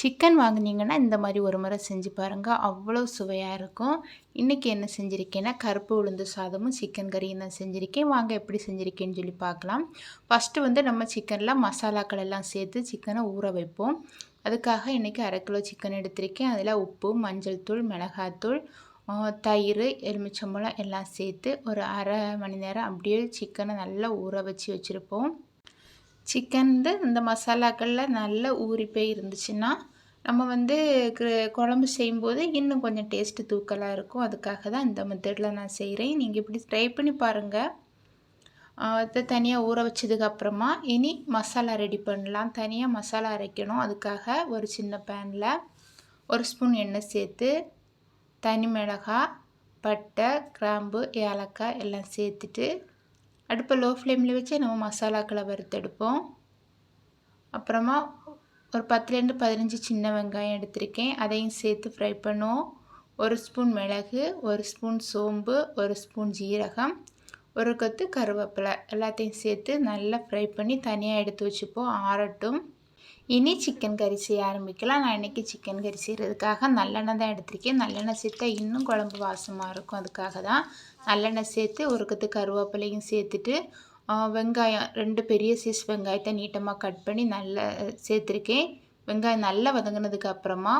Chicken வாங்குனீங்கன்னா இந்த மாதிரி ஒரு முறை செஞ்சு பாருங்கள் அவ்வளோ சுவையாக இருக்கும். இன்றைக்கி என்ன செஞ்சுருக்கேன்னா கருப்பு உளுந்து சாதமும் சிக்கன் கறியும் தான் செஞ்சுருக்கேன். வாங்க எப்படி செஞ்சுருக்கேன்னு சொல்லி பார்க்கலாம். ஃபஸ்ட்டு வந்து நம்ம சிக்கனில் மசாலாக்கள் எல்லாம் சேர்த்து சிக்கனை ஊற வைப்போம். அதுக்காக இன்றைக்கி அரை கிலோ சிக்கன் எடுத்திருக்கேன். அதில் உப்பு மஞ்சள் தூள் மிளகாத்தூள் தயிர் எலுமிச்சம்பழம் எல்லாம் சேர்த்து ஒரு அரை மணி நேரம் அப்படியே சிக்கனை நல்லா ஊற வச்சு வச்சுருப்போம். சிக்கன் இந்த மசாலாக்களில் நல்ல ஊறி போய் இருந்துச்சுன்னா நம்ம வந்து குழம்பு செய்யும்போது இன்னும் கொஞ்சம் டேஸ்ட்டு தூக்கலாக இருக்கும். அதுக்காக தான் இந்த மெத்தடில் நான் செய்கிறேன் நீங்கள் இப்படி ட்ரை பண்ணி பாருங்கள் அதை தனியாக ஊற வச்சதுக்கப்புறமா இனி மசாலா ரெடி பண்ணலாம். தனியாக மசாலா அரைக்கணும். அதுக்காக ஒரு சின்ன பேனில் ஒரு ஸ்பூன் எண்ணெய் சேர்த்து தனி மிளகாய் பட்டை கிராம்பு ஏலக்காய் எல்லாம் சேர்த்துட்டு அடுப்பை லோ ஃப்ளேமில் வச்சு நம்ம மசாலாக்களை வறுத்தெடுப்போம். அப்புறமா ஒரு பத்துலேருந்து பதினஞ்சு சின்ன வெங்காயம் எடுத்திருக்கேன். அதையும் சேர்த்து ஃப்ரை பண்ணுவோம். ஒரு ஸ்பூன் மிளகு ஒரு ஸ்பூன் சோம்பு ஒரு ஸ்பூன் ஜீரகம் ஒரு கொத்து கருவேப்பிலை. எல்லாத்தையும் சேர்த்து நல்லா ஃப்ரை பண்ணி தனியாக எடுத்து வச்சுப்போம். ஆறட்டும். இனி சிக்கன் கறி செய்ய ஆரம்பிக்கலாம். நான் இன்றைக்கி சிக்கன் கறி செய்கிறதுக்காக நல்லெண்ணெய் தான் எடுத்திருக்கேன். நல்லெண்ணெய் சேர்த்தா இன்னும் குழம்பு வாசமாக இருக்கும். அதுக்காக தான் நல்லெண்ணெய் சேர்த்து ஒரு கத்து கருவேப்பிலையும் சேர்த்துட்டு வெங்காயம் ரெண்டு பெரிய சைஸ் வெங்காயத்தை நீட்டமாக கட் பண்ணி நல்லா சேர்த்துருக்கேன். வெங்காயம் நல்லா வதங்கினதுக்கு அப்புறமா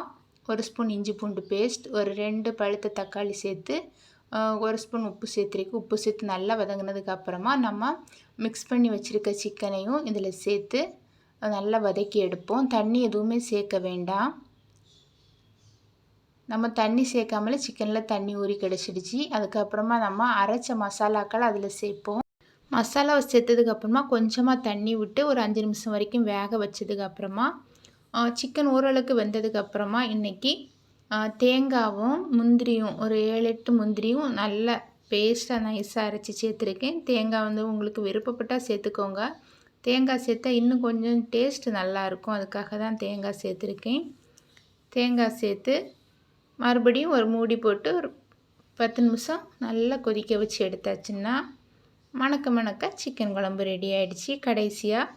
ஒரு ஸ்பூன் இஞ்சி பூண்டு பேஸ்ட் ஒரு ரெண்டு பழுத்த தக்காளி சேர்த்து ஒரு ஸ்பூன் உப்பு சேர்த்துருக்கு உப்பு சேர்த்து நல்லா வதங்கினதுக்கு அப்புறமா நம்ம மிக்ஸ் பண்ணி வச்சுருக்க சிக்கனையும் இதில் சேர்த்து நல்லா வதக்கி எடுப்போம். தண்ணி எதுவுமே சேர்க்க வேண்டாம். நம்ம தண்ணி சேர்க்காமலே சிக்கனில் தண்ணி ஊறி கிடச்சிடுச்சு. அதுக்கப்புறமா நம்ம அரைச்ச மசாலாக்கள் அதில் சேர்ப்போம். மசாலாவை சேர்த்ததுக்கப்புறமா கொஞ்சமாக தண்ணி விட்டு ஒரு அஞ்சு நிமிஷம் வரைக்கும் வேக வச்சதுக்கப்புறமா சிக்கன் ஓரளவுக்கு வெந்ததுக்கப்புறமா இன்றைக்கி தேங்காவும் முந்திரியும் ஒரு ஏழு எட்டு முந்திரியும் நல்ல பேஸ்ட்டாக நைஸாக அரைச்சி சேர்த்துருக்கேன். தேங்காய் வந்து உங்களுக்கு விருப்பப்பட்டால் சேர்த்துக்கோங்க. தேங்காய் சேர்த்தா இன்னும் கொஞ்சம் டேஸ்ட்டு நல்லாயிருக்கும். அதுக்காக தான் தேங்காய் சேர்த்துருக்கேன். தேங்காய் சேர்த்து மறுபடியும் ஒரு மூடி போட்டு ஒரு பத்து நிமிஷம் நல்லா கொதிக்க வச்சு எடுத்தாச்சுன்னா மணக்க மணக்க சிக்கன் குழம்பு ரெடி ஆகிடுச்சி கடைசியாக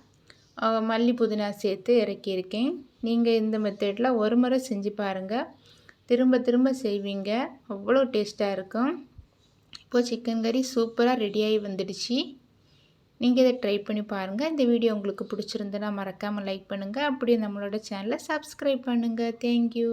மல்லி புதினா சேர்த்து இறக்கியிருக்கேன். நீங்கள் இந்த மெத்தடில் ஒரு முறை செஞ்சு பாருங்கள் திரும்ப திரும்ப செய்வீங்க. அவ்வளோ டேஸ்ட்டாக இருக்கும். இப்போது சிக்கன் கறி சூப்பராக ரெடியாகி வந்துடுச்சு. நீங்கள் இதை ட்ரை பண்ணி பாருங்கள் இந்த வீடியோ உங்களுக்கு பிடிச்சிருந்தனா மறக்காமல் லைக் பண்ணுங்கள் அப்படியே நம்மளோட சேனலை சப்ஸ்கிரைப் பண்ணுங்கள் தேங்க்யூ